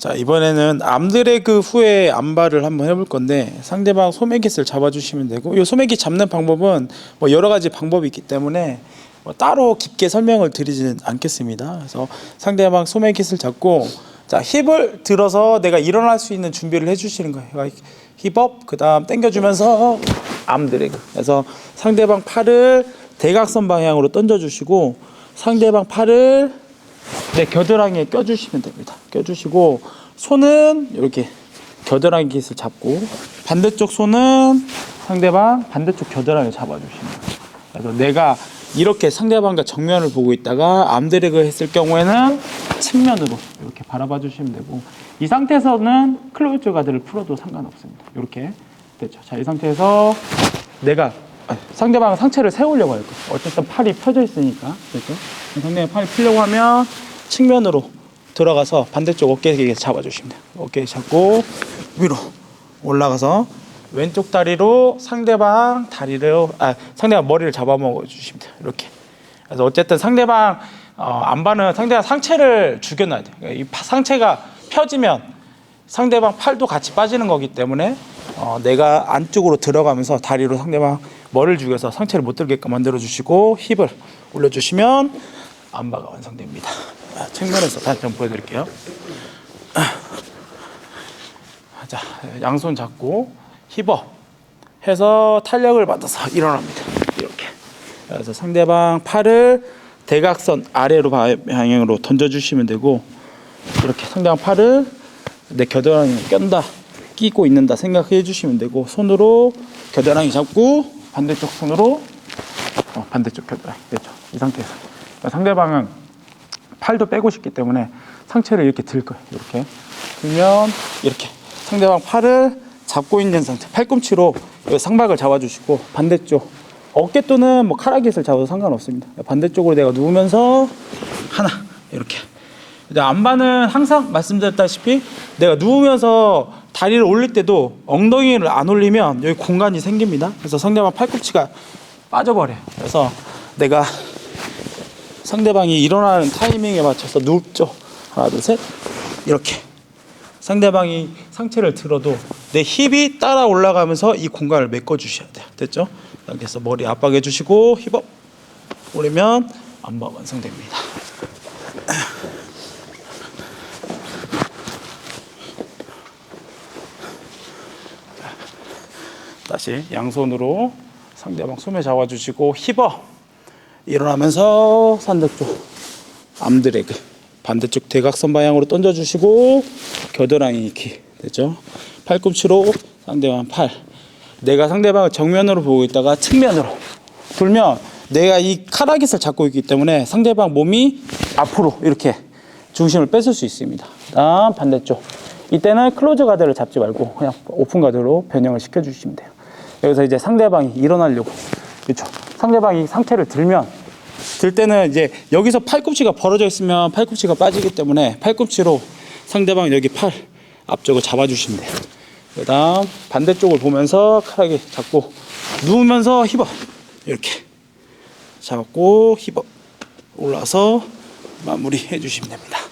자 이번에는 암드래그 후에 암발을 한번 해볼 건데 상대방 소매깃을 잡아주시면 되고 이 소매깃 잡는 방법은 뭐 여러 가지 방법이 있기 때문에 뭐 따로 깊게 설명을 드리지는 않겠습니다. 그래서 상대방 소매깃을 잡고 자 힙을 들어서 내가 일어날 수 있는 준비를 해주시는 거예요. 그러니까 힙업 그다음 당겨주면서 암드래그. 그래서 상대방 팔을 대각선 방향으로 던져주시고 상대방 팔을 네, 겨드랑이에 껴주시면 됩니다. 껴주시고 손은 이렇게 겨드랑이 깃을 잡고 반대쪽 손은 상대방 반대쪽 겨드랑이 잡아주시면 돼요. 그래서 내가 이렇게 상대방과 정면을 보고 있다가 암드래그 했을 경우에는 측면으로 이렇게 바라봐 주시면 되고 이 상태에서는 클로즈 가드를 풀어도 상관없습니다. 이렇게 됐죠. 자, 이 상태에서 내가 아, 상대방 상체를 세우려고 할 거예요. 어쨌든 팔이 펴져 있으니까 됐죠. 상대방 팔이 펴려고 하면 측면으로 들어가서 반대쪽 어깨에 잡아주시면 돼요. 어깨 잡고 위로 올라가서 왼쪽 다리로 상대방 다리를 아 상대방 머리를 잡아먹어 주시면 돼요. 이렇게. 그래서 어쨌든 상대방 어, 안반은 상대방 상체를 죽여놔야 돼요. 그러니까 이 파- 상체가 펴지면 상대방 팔도 같이 빠지는 거기 때문에 어, 내가 안쪽으로 들어가면서 다리로 상대방 머리를 죽여서 상체를 못 들게끔 만들어 주시고 힙을 올려 주시면 안바가 완성됩니다. 아, 측면에서 다시 한번 보여드릴게요. 자, 양손 잡고 힙업 해서 탄력을 받아서 일어납니다. 이렇게. 그래서 상대방 팔을 대각선 아래로 방향으로 던져주시면 되고 이렇게 상대방 팔을 내 겨드랑이에 껴다 끼고 있는다 생각해 주시면 되고 손으로 겨드랑이 잡고 반대쪽 손으로 어, 반대쪽 겨드랑이 됐죠 이 상태에서 상대방은 팔도 빼고 싶기 때문에 상체를 이렇게 들 거예요. 이렇게. 들면 이렇게. 상대방 팔을 잡고 있는 상태. 팔꿈치로 상박을 잡아주시고 반대쪽. 어깨 또는 뭐 카라깃을 잡아도 상관없습니다. 반대쪽으로 내가 누우면서 하나. 이렇게. 근데 안반은 항상 말씀드렸다시피 내가 누우면서 다리를 올릴 때도 엉덩이를 안 올리면 여기 공간이 생깁니다. 그래서 상대방 팔꿈치가 빠져버려요. 그래서 내가 상대방이 일어나는 타이밍에 맞춰서 눕죠. 하나, 둘, 셋. 이렇게. 상대방이 상체를 들어도 내 힙이 따라 올라가면서 이 공간을 메꿔주셔야 돼요. 됐죠? 그래서 머리 압박해 주시고 힙업 올리면 안바 완성됩니다. 다시 양손으로 상대방 소매 잡아주시고 힙업 일어나면서 반대쪽 암드래그 반대쪽 대각선 방향으로 던져주시고 겨드랑이 키 됐죠. 팔꿈치로 상대방 팔. 내가 상대방을 정면으로 보고 있다가 측면으로 돌면 내가 이 카라깃을 잡고 있기 때문에 상대방 몸이 앞으로 이렇게 중심을 뺏을 수 있습니다. 다음 반대쪽. 이때는 클로즈 가드를 잡지 말고 그냥 오픈 가드로 변형을 시켜주시면 돼요. 여기서 이제 상대방이 일어나려고. 그렇죠. 상대방이 상체를 들면 들 때는 이제 여기서 팔꿈치가 벌어져 있으면 팔꿈치가 빠지기 때문에 팔꿈치로 상대방 여기 팔 앞쪽을 잡아주시면 돼요. 그 다음 반대쪽을 보면서 카라게 잡고 누우면서 힙업 이렇게 잡고 힙업 올라서 마무리 해주시면 됩니다.